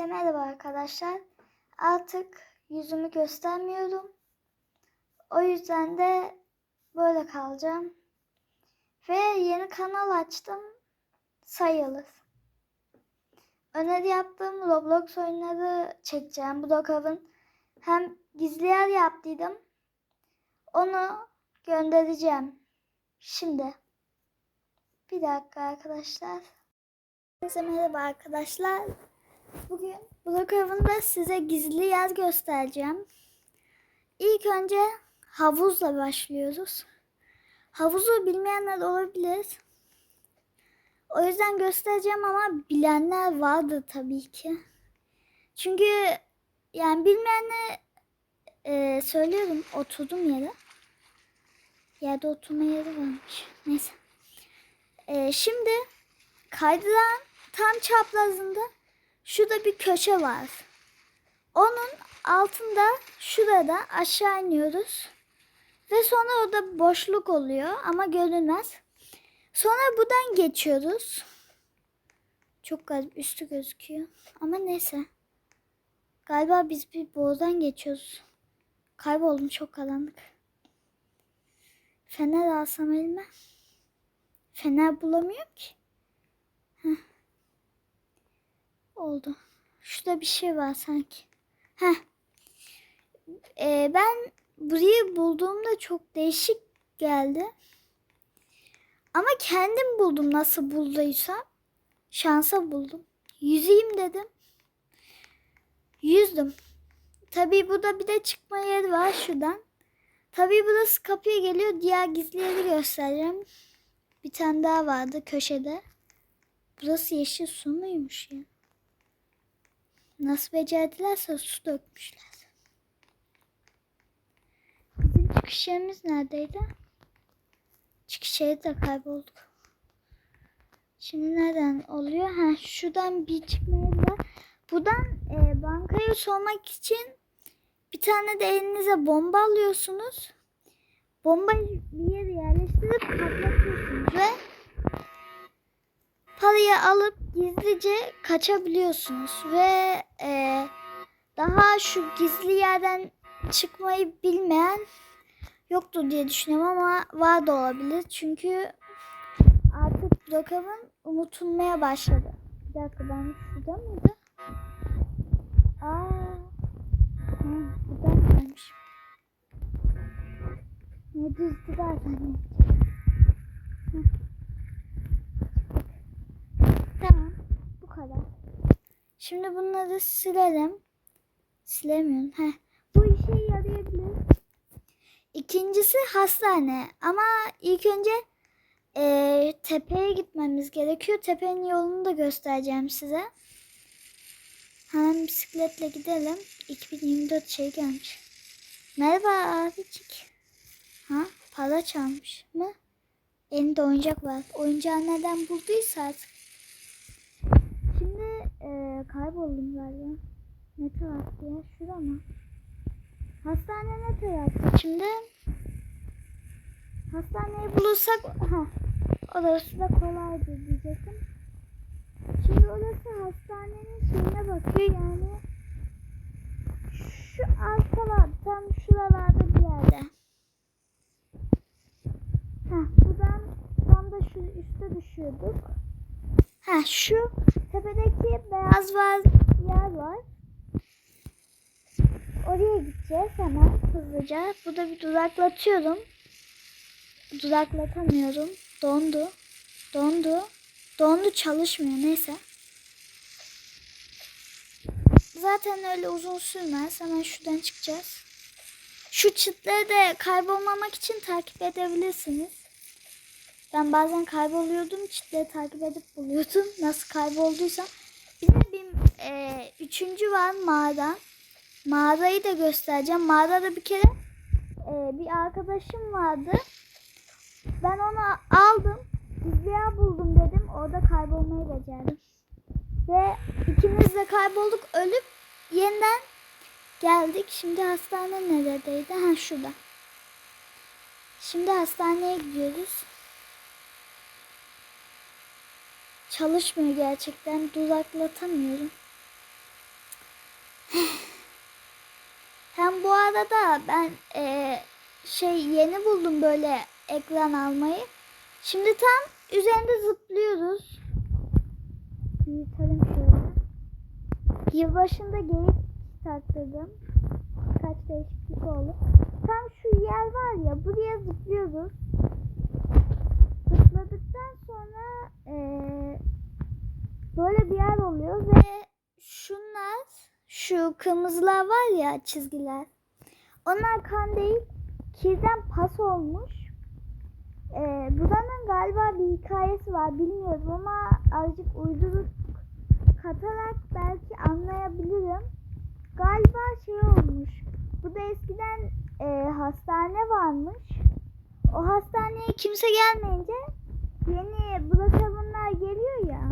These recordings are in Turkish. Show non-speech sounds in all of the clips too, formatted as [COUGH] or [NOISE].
Herkese merhaba arkadaşlar. Artık yüzümü göstermiyorum. O yüzden de böyle kalacağım. Ve yeni kanal açtım. Sayılır. Öneri yaptığım Roblox oyunları çekeceğim. Brookhaven hem gizli yer yaptıydım. Onu göndereceğim. Şimdi. Bir dakika arkadaşlar. Herkese merhaba arkadaşlar. Bugün Brookhaven'da size gizli yer göstereceğim. İlk önce havuzla başlıyoruz. Havuzu bilmeyenler olabilir. O yüzden göstereceğim ama bilenler vardır tabii ki. Çünkü yani bilmeyenler e, söylüyorum oturdum yere. Yerde oturma yeri varmış. Neyse. E, şimdi kaydıran tam çaprazında şurada bir köşe var. Onun altında şurada aşağı iniyoruz. Ve sonra orada boşluk oluyor ama görünmez. Sonra buradan geçiyoruz. Çok garip üstü gözüküyor. Ama neyse. Galiba biz bir boğazdan geçiyoruz. Kayboldum çok karanlık. Fener alsam elime. Fener bulamıyorum ki. Heh. Oldu. Şurada bir şey var sanki. Heh. Ee, ben burayı bulduğumda çok değişik geldi. Ama kendim buldum nasıl bulduysam. Şansa buldum. Yüzeyim dedim. Yüzdüm. Tabii burada bir de çıkma yeri var şuradan. Tabii burası kapıya geliyor. Diğer gizli yeri göstereceğim. Bir tane daha vardı köşede. Burası yeşil su muymuş ya? Nasıl becerdilerse su dökmüşler. Bizim çıkış yerimiz neredeydi? Çıkış yeri de kaybolduk. Şimdi nereden oluyor? Ha, şuradan bir çıkma yeri var. Buradan e, bankaya sormak için bir tane de elinize bomba alıyorsunuz. Bombayı bir yere yerleştirip patlatıyorsunuz parayı alıp gizlice kaçabiliyorsunuz ve e, daha şu gizli yerden çıkmayı bilmeyen yoktur diye düşünüyorum ama var da olabilir çünkü artık Brookhaven unutulmaya başladı. Bir dakika ben şurada mıydı? Aa, ha, buradan gelmiş. Ne düzdü zaten. Tamam. Bu kadar. Şimdi bunları silelim. Silemiyorum. Heh. Bu işe yarayabilir. İkincisi hastane. Ama ilk önce eee, tepeye gitmemiz gerekiyor. Tepenin yolunu da göstereceğim size. Hemen bisikletle gidelim. 2024 şey gelmiş. Merhaba abicik. Ha? Para çalmış mı? Elinde oyuncak var. Oyuncağı nereden bulduysa artık. Şimdi e, kayboldum galiba. Ne taraftı ya? Şura mı? Hastane ne taraftı? Şimdi hastaneyi bulursak ha, orası da kolaydır diyecektim. Şimdi orası hastanenin şeyine bakıyor yani şu arkalar tam şuralarda bir yerde. Heh, buradan tam da şu üste düşüyorduk. Ha şu tepedeki beyaz var yer var. Oraya gideceğiz hemen hızlıca. Burada bir duraklatıyorum. Duraklatamıyorum. Dondu. Dondu. Dondu çalışmıyor neyse. Zaten öyle uzun sürmez. Hemen şuradan çıkacağız. Şu çıtları da kaybolmamak için takip edebilirsiniz. Ben bazen kayboluyordum. Çitleri takip edip buluyordum. [LAUGHS] Nasıl kaybolduysam. Bir de bir e, üçüncü var mağara. Mağarayı da göstereceğim. Mağarada bir kere e, bir arkadaşım vardı. Ben onu aldım. Gizliye buldum dedim. Orada kaybolmayı becerdim. Ve ikimiz de kaybolduk. Ölüp yeniden geldik. Şimdi hastane neredeydi? Ha şurada. Şimdi hastaneye gidiyoruz. Çalışmıyor gerçekten. Dudaklatamıyorum. [SIGHS] Hem bu arada ben e, şey yeni buldum böyle ekran almayı. Şimdi tam üzerinde zıplıyoruz. Yıkarım şöyle. Yılbaşında geyik taktırdım. Kaç değişiklik oldu. Tam şu yer var ya buraya zıplıyoruz. Zıpladıktan sonra eee, böyle bir yer oluyor ve şunlar şu kırmızılar var ya çizgiler. Onlar kan değil kirden pas olmuş. Ee, buranın galiba bir hikayesi var bilmiyorum ama azıcık uydurup katarak belki anlayabilirim. Galiba şey olmuş. Bu da eskiden e, hastane varmış. O hastaneye kimse gelmeyince yeni bırakavunlar geliyor ya.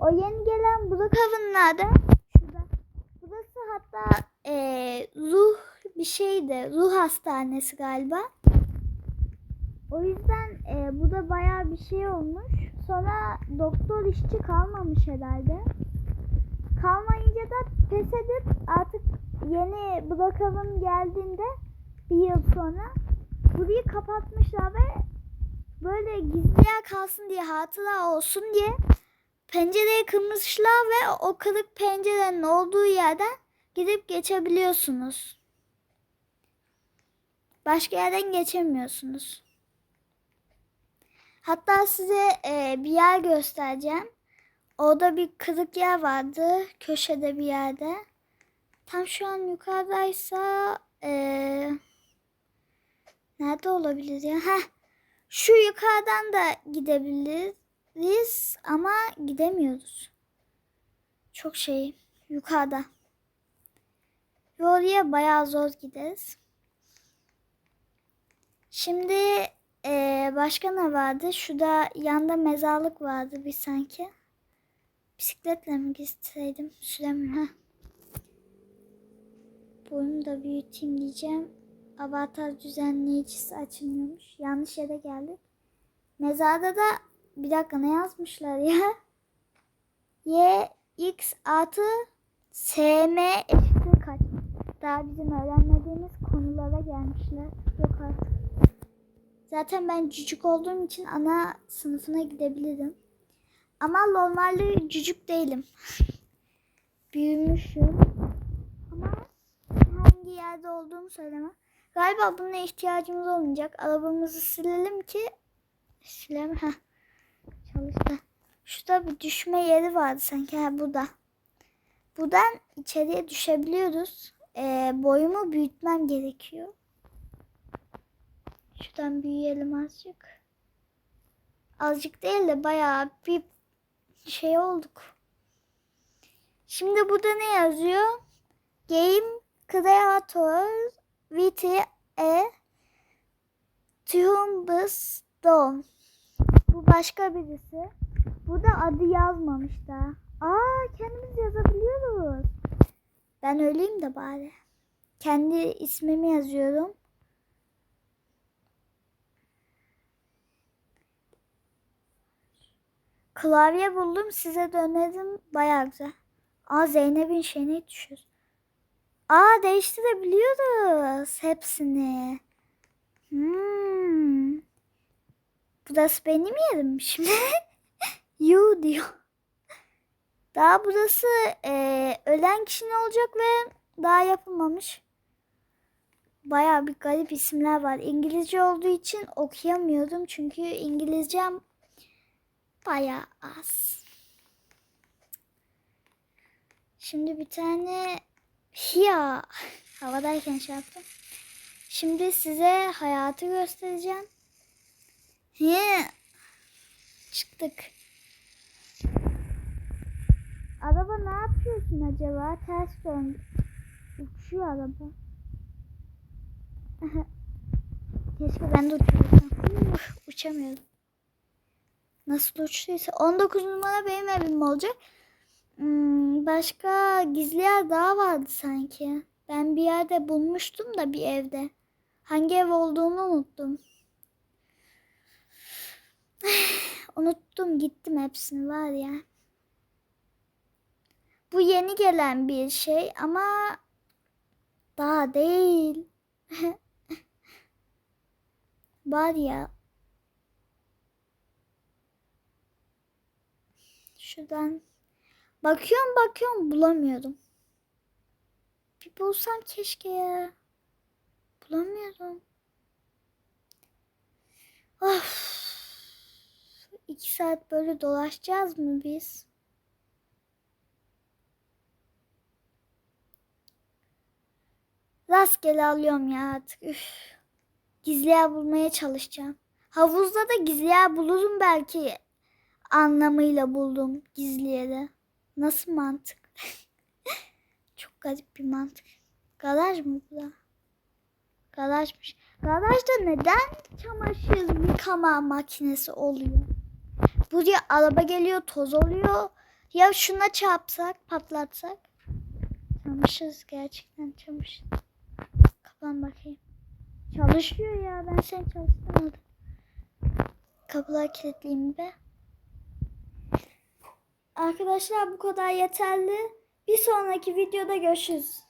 O yeni gelen bırakavunlarda şurada burası hatta e, ruh bir şeydi. Ruh hastanesi galiba. O yüzden e, bu da bayağı bir şey olmuş. Sonra doktor işçi kalmamış herhalde. Kalmayınca da pes edip artık yeni bakalım geldiğinde bir yıl sonra burayı kapatmışlar ve böyle gizli yer kalsın diye hatıra olsun diye pencereyi kırmışlar ve o kırık pencerenin olduğu yerden gidip geçebiliyorsunuz. Başka yerden geçemiyorsunuz. Hatta size e, bir yer göstereceğim. Orada bir kırık yer vardı. Köşede bir yerde. Tam şu an yukarıdaysa e, nerede olabilir ya? Heh, şu yukarıdan da gidebiliriz ama gidemiyoruz. Çok şey yukarıda. Ve oraya bayağı zor gideriz. Şimdi ee, başka ne vardı? Şurada yanda mezarlık vardı bir sanki. Bisikletle mi gitseydim? Süremiyorum. Boyumu da büyüteyim diyeceğim. Avatar düzenleyicisi açılmıyormuş. Yanlış yere geldik. Mezarda da bir dakika ne yazmışlar ya? [LAUGHS] Y x artı sm eşittir kaç? Daha bizim öğrenmediğimiz konulara gelmişler. Yok artık. Zaten ben cücük olduğum için ana sınıfına gidebilirim. Ama normalde cücük değilim. [LAUGHS] Büyümüşüm. Ama hangi yerde olduğumu söylemem. Galiba buna ihtiyacımız olmayacak. Arabamızı silelim ki silelim. Heh. Çalıştı. Şurada bir düşme yeri vardı sanki. Ha, burada. Buradan içeriye düşebiliyoruz. Ee, boyumu büyütmem gerekiyor. Şuradan büyüyelim azıcık. Azıcık değil de bayağı bir şey olduk. Şimdi burada ne yazıyor? Game Creator with a Tombstone. Bu başka birisi. Burada adı yazmamış da. Aa kendimiz yazabiliyoruz. Ben öleyim de bari. Kendi ismimi yazıyorum. Klavye buldum size de öneririm. Baya güzel. Aa Zeynep'in şeyine düşüyoruz. Aa değiştirebiliyoruz hepsini. Hmm. Burası benim yerim şimdi. [LAUGHS] you diyor. Daha burası e, ölen kişinin olacak ve daha yapılmamış. Baya bir garip isimler var. İngilizce olduğu için okuyamıyordum. Çünkü İngilizcem Bayağı az. Şimdi bir tane ya havadayken şey yaptım. Şimdi size hayatı göstereceğim. Niye? Çıktık. Araba ne yapıyorsun acaba? Ters dön. Uçuyor araba. [LAUGHS] Keşke ben de uçuyorsam. Uçamıyorum. Nasıl uçtuysa. 19 numara benim evim olacak. Hmm, başka gizli yer daha vardı sanki. Ben bir yerde bulmuştum da bir evde. Hangi ev olduğunu unuttum. [SIGHS] unuttum gittim hepsini var ya. Bu yeni gelen bir şey ama Daha değil. [LAUGHS] Var ya. Şuradan bakıyorum bakıyorum bulamıyorum. Bir bulsam keşke ya. Bulamıyorum. Of. İki saat böyle dolaşacağız mı biz? Rastgele alıyorum ya artık. Üf. Gizli yer bulmaya çalışacağım. Havuzda da gizli yer bulurum belki. Anlamıyla buldum gizli yeri. Nasıl mantık? [LAUGHS] Çok garip bir mantık. Garaj mı bu da? Garajmış. Garajda neden çamaşır yıkama makinesi oluyor? Buraya araba geliyor, toz oluyor. Ya şuna çarpsak, patlatsak? Çamaşır gerçekten çamaşır. Kapan bakayım. Çalışıyor ya ben seni çalıştırmadım. Kapılar kilitliyim be. Arkadaşlar bu kadar yeterli. Bir sonraki videoda görüşürüz.